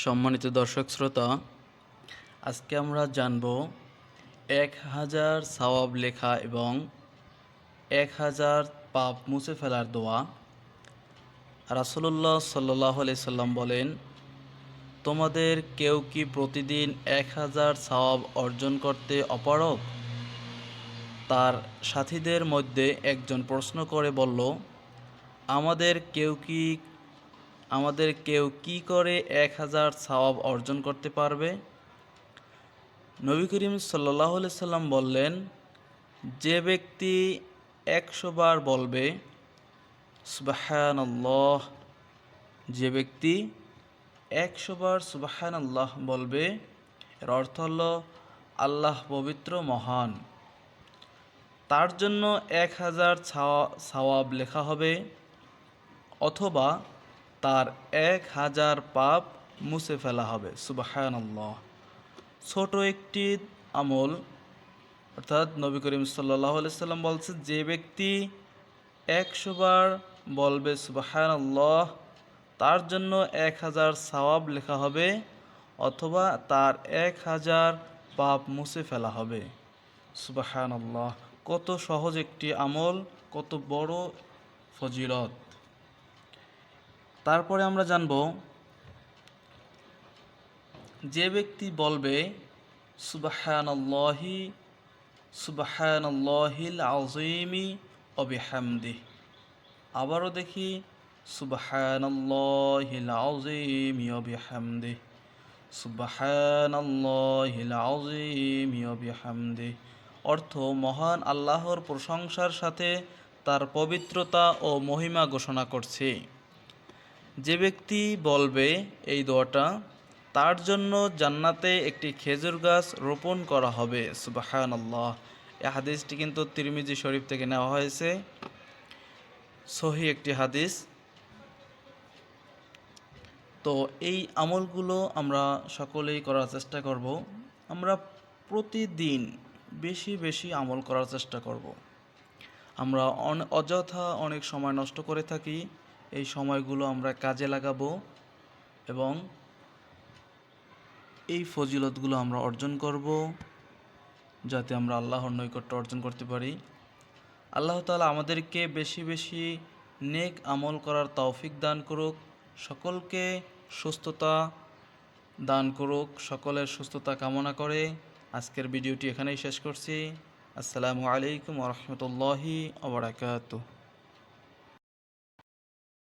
সম্মানিত দর্শক শ্রোতা, আজকে আমরা জানব এক হাজার সওয়াব লেখা এবং এক হাজার পাপ মুছে ফেলার দোয়া। রাসুলুল্লাহ সাল্লাহ সাল্লাম বলেন, তোমাদের কেউ কি প্রতিদিন এক হাজার সওয়াব অর্জন করতে অপারগ? তার সাথীদের মধ্যে একজন প্রশ্ন করে বলল, আমাদের কেউ কি আমাদের কেউ কি করে এক হাজার সওয়াব অর্জন করতে পারবে? নবী করিম সাল্লাহ সাল্লাম বললেন, যে ব্যক্তি একশো বার বলবে সুবাহান আল্লাহ যে ব্যক্তি একশো বার সুবাহান আল্লাহ বলবে, এর অর্থ হল আল্লাহ পবিত্র, মহান। তার জন্য এক হাজার সওয়াব লেখা হবে, অথবা তার এক হাজার পাপ মুছে ফেলা হবে। সুবাহান আল্লাহ ছোট একটি আমল, অর্থাৎ নবী করিম সাল্লাহ সাল্লাম বলছে যে ব্যক্তি একশো বার বলবে সুবাহান আল্লাহ তার জন্য এক হাজার সওয়াব লেখা হবে, অথবা তার এক হাজার পাপ মুছে ফেলা হবে। সুবাহান আল্লাহ কত সহজ একটি আমল, কত বড় ফজিলত। তারপরে আমরা জানব, যে ব্যক্তি বলবে, সুবাহানল্লাহি, সুবাহানল্লাহিল আজিমি অবিহামদি আবারও দেখি, সুবাহানল্লাহিল আজিমি অবিহামদি সুবাহানল্লাহিল আজিমি অবিহামদি অর্থ, মহান আল্লাহর প্রশংসার সাথে তার পবিত্রতা ও মহিমা ঘোষণা করছে। যে ব্যক্তি বলবে এই দোয়াটা, তার জন্য জান্নাতে একটি খেজুর গাছ রোপণ করা হবে। সুবাহান আল্লাহ এই হাদিসটি কিন্তু তিরমিজি শরীফ থেকে নেওয়া হয়েছে। সহি একটি হাদিস। তো এই আমলগুলো আমরা সকলেই করার চেষ্টা করব। আমরা প্রতিদিন বেশি বেশি আমল করার চেষ্টা করব। আমরা অযথা অনেক সময় নষ্ট করে থাকি। এই সময়গুলো আমরা কাজে লাগাবো এবং এই ফজিলতগুলো আমরা অর্জন করব যাতে আমরা আল্লাহর নৈকট্য অর্জন করতে পারি। আল্লাহ তালা আমাদেরকে বেশি বেশি নেক আমল করার তৌফিক দান করুক, সকলকে সুস্থতা দান করুক, সকলের সুস্থতা কামনা করে। আজকের ভিডিওটি এখানেই শেষ করছি। আসসালামু আলাইকুম রহমতুল্লাহি আবরাকাতু